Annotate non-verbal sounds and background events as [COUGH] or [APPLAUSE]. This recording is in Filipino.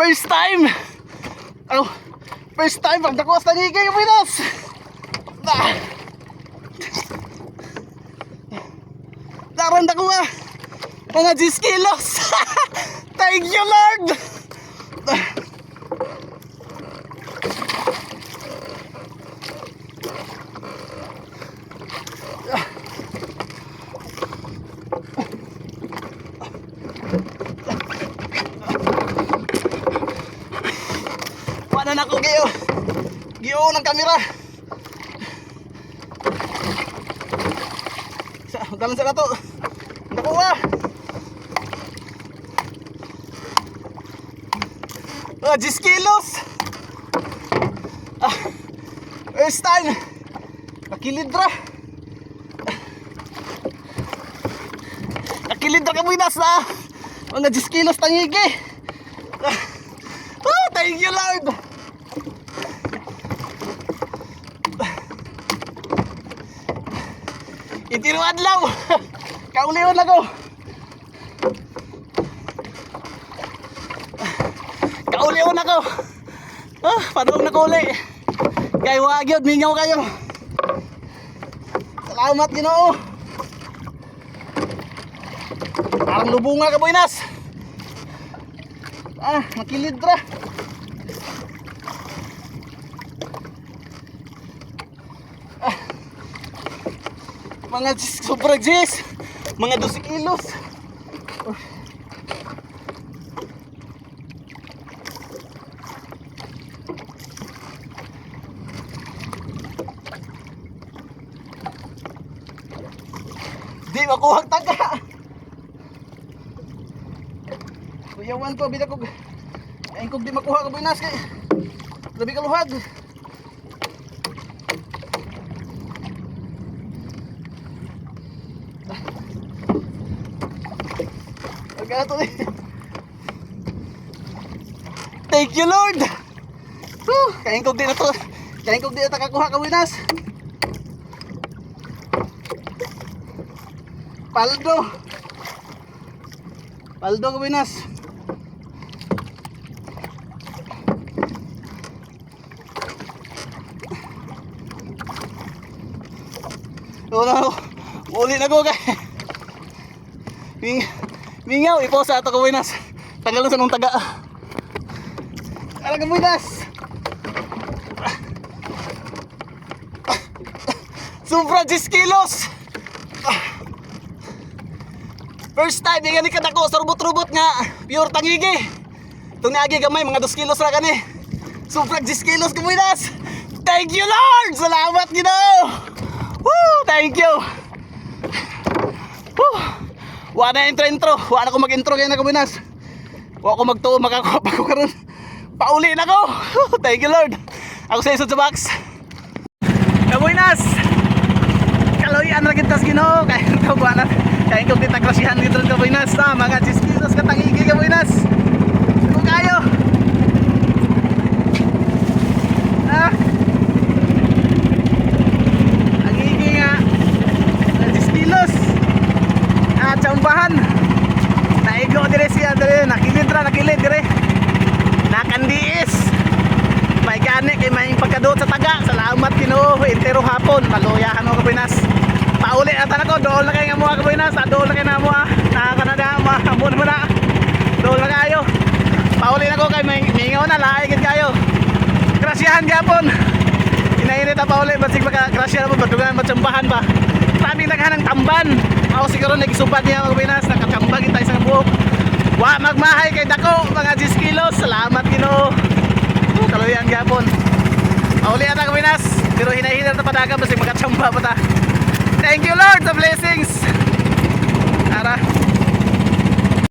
First time! Oh, first time pag nakuha sa ngigay yung Pinas! Ah. Daran nakuha! Mga 10 kilos! [LAUGHS] Thank you Lord! Paano na ako giyo? Giyo ng kamera. Sa, dalan sa nato. Nakuha. Ah, 10 kilos. Ah, first time. Nakilidra. Nakilidra ka buinas na. Mga 10 kilos tangigi. Ah, thank you Lord. Itiro adlaw. [LAUGHS] Kaulion ako. Kaulion ako. Ah, padong na kuli. Kay wagyod mingaw kayo. Salamat Ginoo. Parang lubunga ka boynas. Ah, makilidra. Mga sobra jis. Mga 12 kilos. Di makuha taga. Kuyawan ko, bida ko. Ayun kog di makuha ka binas kay. Labi ka luhad. Pagkato eh. Thank you Lord. Whew, kain kog di na to. Kain kog di na takakuha ka binas. Paldo. Paldo ka binas. Wala ako. Uli na ko kay. Ming mingaw ipo sa ato kawinas. Tagal sa nung taga. Ala kawinas. Sobra 10 kilos. First time nga ni kadako sa rubot-rubot nga pure tangigi. Itong niagi gamay mga 2 kilos ra kani. Sobra 10 kilos kawinas. Thank you Lord! Salamat Ginoo! Woo! Thank you! Wa na intro intro. Wa na ko mag-intro kaya na kabinas. Wa ko magtuo makakuha pa ko karon. Pauli na ko. [LAUGHS] Thank you Lord. Ako sa isod sa box. Kabinas. Kaloyan ra kita Ginoo kay ito ba na. Kaya ko kita krasihan dito sa kabinas na mga 10 kilos ka tangigi kabinas. Kung kayo. Ah. Ang higi nga 10 kilos at chambahan naigo dire siya dire nakilid ra nakilid dire nakandiis. May gani kay may pagkadot sa taga. Salamat Ginoo. Entero hapon. Maluyahan mo kapinas. Pauli na tanako. Dool na kay nga mo kapinas. Dool na kay na mo nakakanada mahamon mo na. Dool na kayo. Pauli na ko kay may mingaw na. Laay gid kayo. Grasyahan gyapon Inainit pa uli, basig maka krasya mo, badugan matsambahan ba? Sabi naghanang tamban. Ako siguro nagisubad niya mga Pinas, nakatambag tayo sa buhok. Wa magmahay kay dako, mga 10 kilos. Salamat Ginoo. Kaluyan gyapon. Mauli ata ka Pinas, pero hinahinal na padagan basig makatsamba pa ta. Thank you Lord sa blessings. Tara.